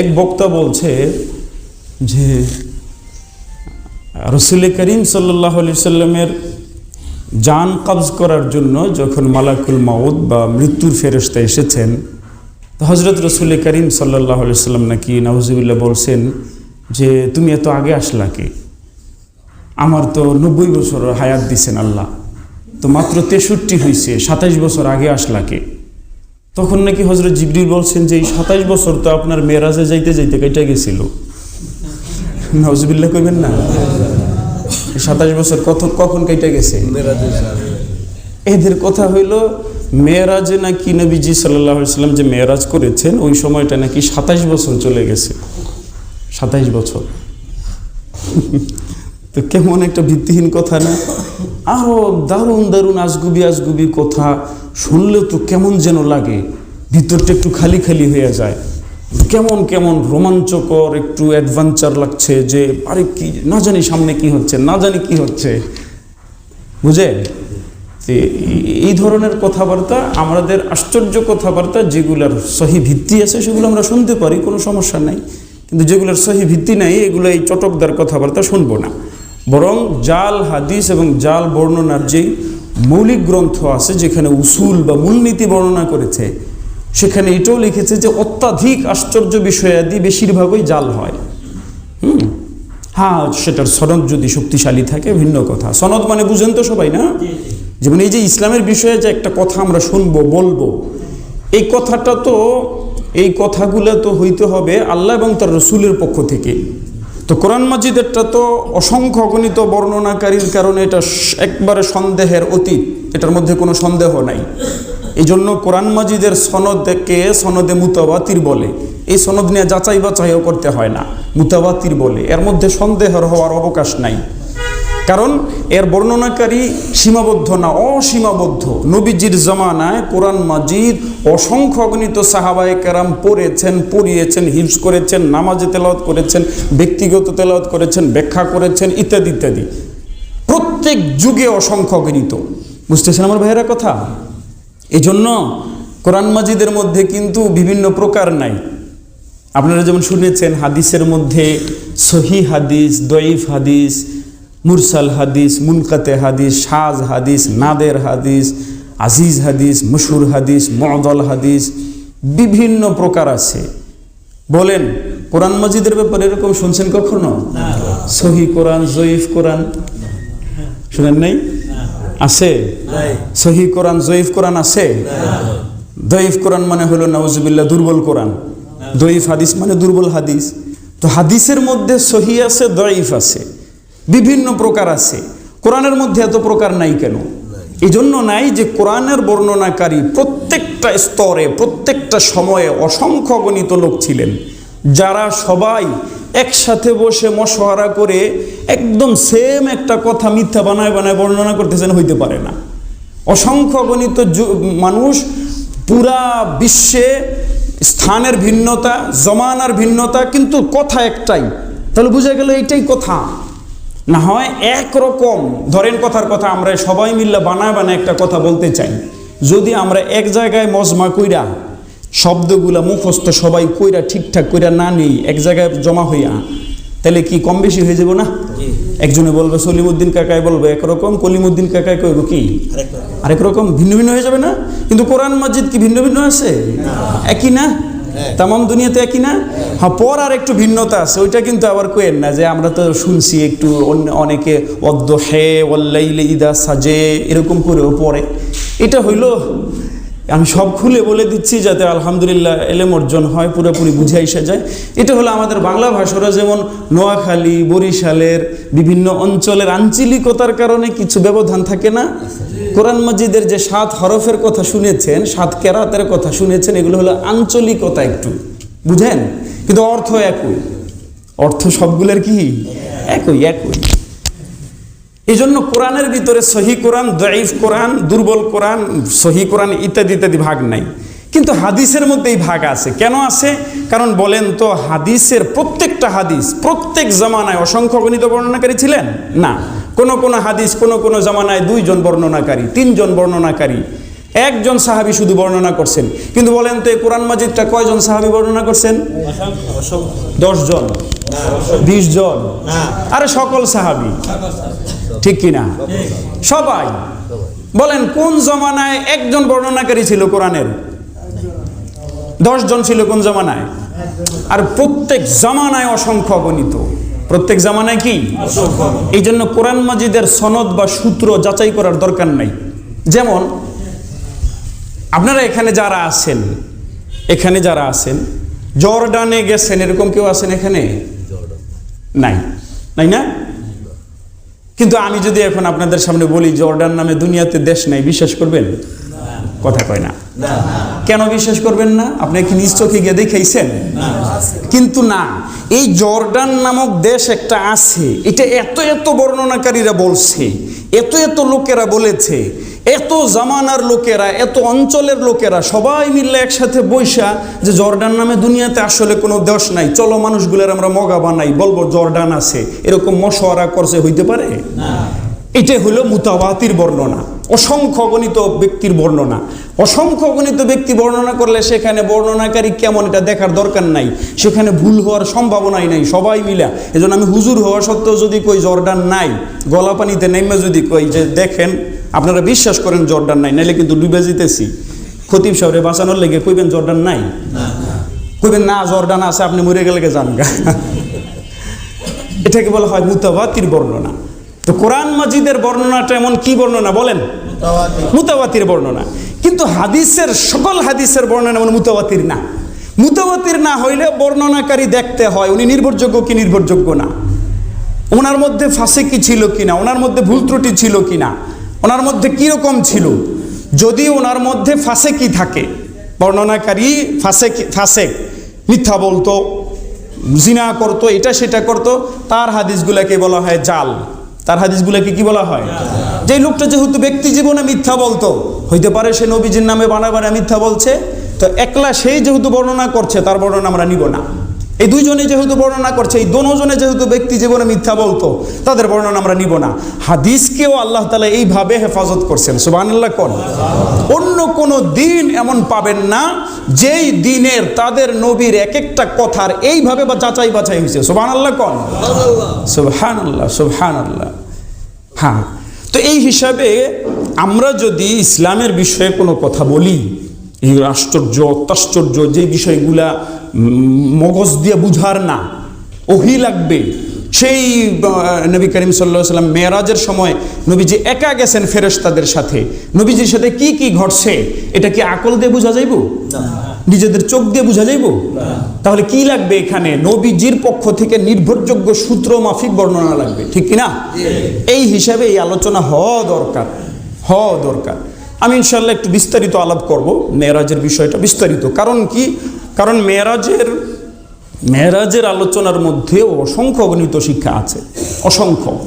এক বক্তা বলছে যে, রসুল করিম সাল্লাহ আলি সাল্লামের জান কবজ করার জন্য যখন মালাকুল মাউদ বা মৃত্যুর ফেরস্তা এসেছেন, তো হজরত রসুল করিম সাল্লাহ আলি সাল্লাম নাকি নওয়াজুবিল্লাহ বলছেন যে, তুমি এত আগে আসলা কি? আমার তো নব্বই বছর হায়াত দিছেন আল্লাহ। তো মাত্র তেষট্টি হয়েছে সাতাইশ বছর আগে আসলাকে তখন নাকি হজরত জিবরিল বলছেন যে, এই সাতাইশ বছর তো আপনার মেরাজে যাইতে যাইতে কেটে গেছিল। নজবিল্লা কইবেন না। সাতাশ বছর কত, কখন কেটে গেছে? এদের কথা হইল, মেয়েরাজে নাকি নবীজি সাল্লাহ সাল্লাম যে মেয়েরাজ করেছেন, ওই সময়টা নাকি সাতাইশ বছর চলে গেছে। সাতাইশ বছর। তো কেমন একটা ভিত্তিহীন কথা না? আরও দারুণ দারুণ আজগুবি আজগুবি কথা শুনলে তো কেমন যেন লাগে, ভিতরটা একটু খালি খালি হয়ে যায়। কেমন কেমন রোমাঞ্চকর একটু অ্যাডভেঞ্চার লাগছে যে, আরে কি, না জানি সামনে কি হচ্ছে, না জানি কি হচ্ছে। বুঝেন যে এই ধরনের কথাবার্তা, আমাদের আশ্চর্য কথাবার্তা, যেগুলোর সহি ভিত্তি আছে, সেগুলো আমরা শুনতে পারি, কোনো সমস্যা নাই। কিন্তু যেগুলোর সহি ভিত্তি নাই, এগুলো এই চটকদার কথাবার্তা শুনব না। বরং জাল হাদিস এবং জাল বর্ণনার যেই মৌলিক গ্রন্থ আছে যেখানে উসুল বা মূলনীতি বর্ণনা করেছে। সেখানে এটাও লিখেছে যে অত্যাধিক আশ্চর্য বিষয়াদি বেশিরভাগই জাল হয়। হুম? হ্যাঁ সেটার সনদ যদি শক্তিশালী থাকে ভিন্ন কথা। সনদ মানে বুঝেন তো সবাই না? যেমন এই যে ইসলামের বিষয়ে যে একটা কথা আমরা শুনব বলব এই কথাটা তো এই কথাগুলো তো হইতে হবে আল্লাহ এবং তার রসুলের পক্ষ থেকে। তো কোরআন মাজিদেরটা তো অসংখ্য গণিত বর্ণনাকারীর কারণে এটা একবারে সন্দেহের অতীত। এটার মধ্যে কোনো সন্দেহ নাই। এই জন্য কোরআন মাজিদের সনদকে সনদে মুতাবাতির বলে। এই সনদ নিয়ে যাচাই বাছাইও করতে হয় না। মুতাবাতির বলে। এর মধ্যে সন্দেহের হওয়ার অবকাশ নাই। কারণ এর বর্ণনাকারী সীমাবদ্ধ না অসীমাবদ্ধ। নবীজির জমানায় কোরআন মাজিদ অসংখ্য অগণিত সাহাবায়ে কেরাম পড়েছেন, পড়িয়েছেন হিপস করেছেন, নামাজে তেলাওয়াত করেছেন, ব্যক্তিগত তেলাওয়াত করেছেন, ব্যাখ্যা করেছেন, ইত্যাদি ইত্যাদি। প্রত্যেক যুগে অসংখ্য অগণিত। বুঝতেছেন আমার ভাইয়েরা কথা? এই জন্য কোরআন মাজিদের মধ্যে কিন্তু বিভিন্ন প্রকার নাই। আপনারা যেমন শুনেছেন, হাদিসের মধ্যে সহি হাদিস দইফ হাদিস মুরসাল হাদিস, মুনকাতে হাদিস, সাজ হাদিস, নাদের হাদিস, আজিজ হাদিস, মশুর হাদিস মদল হাদিস, বিভিন্ন প্রকার আছে। বলেন, কোরআন মজিদের ব্যাপারে এরকম শুনছেন কখনো? সহি কোরআন, জয়ীফ কোরআন? শুনেন নাই? আছে? সহি কোরআন, জয়ীফ কোরআন আছে? দয়ীফ কোরআন মানে হলো নওয়াজবিল্লা দুর্বল কোরআন। দয়ীফ হাদিস মানে দুর্বল হাদিস। তো হাদিসের মধ্যে সহি আছে, দয়ীফ আছে। বিভিন্ন প্রকার আছে। কোরআনের মধ্যে এত প্রকার নাই কেন? এই জন্য নাই যে কোরআনের বর্ণনাকারী প্রত্যেকটা স্তরে, প্রত্যেকটা সময়ে অসংখ্য গণিত লোক ছিলেন। যারা সবাই একসাথে বসে মশহারা করে একদম সেম একটা কথা মিথ্যা বানায় বানায় বর্ণনা করতেছেন, হইতে পারে না। অসংখ্য গণিত মানুষ পুরা বিশ্বে স্থানের ভিন্নতা, জমানার ভিন্নতা, কিন্তু কথা একটাই। তাহলে বুঝা গেল এইটাই কথা। না হয় একরকম। ধরেন কথার কথা আমরা সবাই মিল্লা বানায় বানায় একটা কথা বলতে চাই। যদি আমরা এক জায়গায় মজমা কইরা শব্দগুলা মুখস্থ সবাই কইরা ঠিকঠাক কইরা না নেই এক জায়গায় জমা হইয়া তাহলে কি কম বেশি হয়ে যাব না? একজনে বলবে সলিমুদ্দিন কাকায় বলবে একরকম কলিমুদ্দিন কাকায় কইব কি? আরেক রকম। ভিন্ন ভিন্ন হয়ে যাবে না? কিন্তু কোরআন মসজিদ কি ভিন্ন ভিন্ন আছে? একই না? তামাম দুনিয়াতে একই না? হ্যাঁ পর আর একটু ভিন্নতা আছে। ওইটা কিন্তু আবার কোয়েন না যে আমরা তো শুনছি একটু অন্য অনেকে, অদ্দ হে ওল্লাইলে ইদা সাজে এরকম করেও পরে এটা হইল আমি সব খুলে বলে দিচ্ছি যাতে আলহামদুলিল্লাহ এলেম অর্জন হয়, পুরোপুরি বুঝে এসে যায়। এটা হলো আমাদের বাংলা ভাষারা যেমন নোয়াখালী, বরিশালের বিভিন্ন অঞ্চলের আঞ্চলিকতার কারণে কিছু ব্যবধান থাকে না। কোরআন মজিদের যে সাত হরফের কথা শুনেছেন, সাত কেরাতের কথা শুনেছেন, এগুলো হলো আঞ্চলিকতা একটু। বুঝেন? কিন্তু অর্থ একই। অর্থ সবগুলোর কি? একই একই। এই জন্য কোরআনের ভিতরে সহি কোরআন দঈফ কোরআন দুর্বল কোরআন সহি কোরআন ইত্যাদি ইত্যাদি ভাগ নাই। কিন্তু হাদিসের মধ্যে এই ভাগ আছে। কেন আছে? কারণ বলেন তো হাদিসের প্রত্যেকটা হাদিস প্রত্যেক জামানায় অসংখ্য গণিত বর্ণনাকারী ছিলেন? না। কোন কোন হাদিস কোন কোন জামানায় দুইজন বর্ণনাকারী তিনজন বর্ণনাকারী। একজন সাহাবি শুধু বর্ণনা করছেন। কিন্তু বলেন তো এই কোরআন মাজিদটা কয়জন সাহাবি বর্ণনা করছেন? দশজন বিশ জন আরে সকল সাহাবি। ঠিক কিনা? সবাই। বলেন, কোন জমানায় একজন বর্ণনাকারী ছিল কোরআনের? দশ জন ছিল কোন জমানায়? আর প্রত্যেক জামানায় অসংখ্য গণিত প্রত্যেক জামানায় কি? এই জন্য কোরআন মাজিদের সনদ বা সূত্র যাচাই করার দরকার নাই। যেমন, আপনারা এখানে যারা আছেন, এখানে যারা আছেন, জর্ডানে গেছেন, এরকম কেউ আছেন এখানে? নাই। নাই না? কিন্তু আমি যদি এখন আপনাদের সামনে বলি, জর্ডান নামে দুনিয়াতে দেশ নাই, বিশ্বাস করবেন? কথা কয় না। কেন বিশ্বাস করবেন না? আপনি কি নিজ চোখে গিয়ে দেখাইছেন? কিন্তু না, এই জর্ডান নামক দেশ একটা আছে। এটা এত এত বর্ণনাকারীরা বলছে, এত এত লোকেরা বলেছে এত জামানার লোকেরা এত অঞ্চলের লোকেরা সবাই মিললে একসাথে বৈশা যে জর্ডান নামে দুনিয়াতে আসলে কোনো দেশ নাই। চলো মানুষগুলোর আমরা মগা বানাই বলব জর্ডান আছে। এরকম মশওয়ারা করছে হইতে পারে? এটা হলো মুতাবাতির বর্ণনা। অসংখ্য গণিত ব্যক্তির বর্ণনা। অসংখ্য গণিত ব্যক্তি বর্ণনা করলে সেখানে বর্ণনাকারী কেমন এটা দেখার দরকার নাই। সেখানে ভুল হওয়ার সম্ভাবনাই নাই, সবাই মিলা। এজন্য আমি হুজুর হওয়া সত্ত্বেও যদি কই জর্ডান নাই, গলা পানিতে নেমে যদি কই যে দেখেন, আপনারা বিশ্বাস করেন জর্ডান নাই, নাইলে কিন্তু ডুবে যেতেছি খতিব শহরে বাঁচানোর লেগে কইবেন জর্ডান নাই? কইবেন না, জর্ডান আছে, আপনি মরে গেলে যান গা। এটাকে বলা হয় মুতাবাতির বর্ণনা। তো কোরআন মাজিদের বর্ণনাটা এমন কি বর্ণনা বলেন? মুতাবাতির বর্ণনা। কিন্তু হাদিসের সকল হাদিসের বর্ণনা এমন মুতাবাতির না। মুতাবাতির না হইলে বর্ণনাকারী দেখতে হয় উনি নির্ভরযোগ্য কি নির্ভরযোগ্য না। ওনার মধ্যে ফাঁসে কি ছিল কিনা ওনার মধ্যে ভুল ত্রুটি ছিল কিনা ওনার মধ্যে কীরকম ছিল যদি ওনার মধ্যে ফাঁসে কি থাকে বর্ণনাকারী ফাঁসে ফাঁসে মিথ্যা বলতো জিনা করতো এটা সেটা করতো তার হাদিসগুলাকে বলা হয় জাল। তার হাদিসগুলোকে কি বলা হয়? যে লোকটা যেহেতু ব্যক্তি জীবনে মিথ্যা বলতো, হইতে পারে সে নবীজির নামে বানা বানা মিথ্যা বলছে, তো একলা সেই যেহেতু বর্ণনা করছে, তার বর্ণনা আমরা নিব না। এই দুইজনে যেহেতু বর্ণনা করছে, এই দোনোজনে যেহেতু ব্যক্তি জীবনে মিথ্যা বলতো, তাদের বর্ণনা আমরা নিব না। হাদিসকেও আল্লাহ তালা এইভাবে হেফাজত করছেন। সুবাহ আল্লাহ কন? অন্য কোনো দিন এমন পাবেন না, যেই দিনের তাদের নবীর এক একটা কথার এইভাবে বা যাচাই বাছাই হয়েছে। সুবাহ আল্লাহ কন? সুবহান আল্লাহ সুবহান আল্লাহ হ্যাঁ তো এই হিসাবে আমরা যদি ইসলামের বিষয়ে কোনো কথা বলি আশ্চর্য অত্যাশ্চর্য যে বিষয়গুলা মগজ দিয়ে বুঝার না। ওহি লাগবে। সেই নবী করিম সাল্লা সাল্লাম মেয়েরাজের সময় নবীজি একা গেছেন ফেরেশতাদের সাথে। নবীজির সাথে কি কি ঘটছে এটা কি আকল দিয়ে বোঝা যাইব? নিজেদের চোখ দিয়ে বোঝা যাইব? তাহলে কি লাগবে এখানে? নবীজির পক্ষ থেকে নির্ভরযোগ্য সূত্র মাফিক বর্ণনা লাগবে ঠিক কিনা এই হিসাবে এই আলোচনা হওয়া দরকার হওয়া দরকার। আমি ইনশাল্লাহ একটু বিস্তারিত আলাপ করব মেয়েরাজের বিষয়টা বিস্তারিত। কারণ কি? কারণ মেয়েরাজের মেয়েরাজের আলোচনার মধ্যে অসংখ্য অগণিত শিক্ষা আছে। অসংখ্য।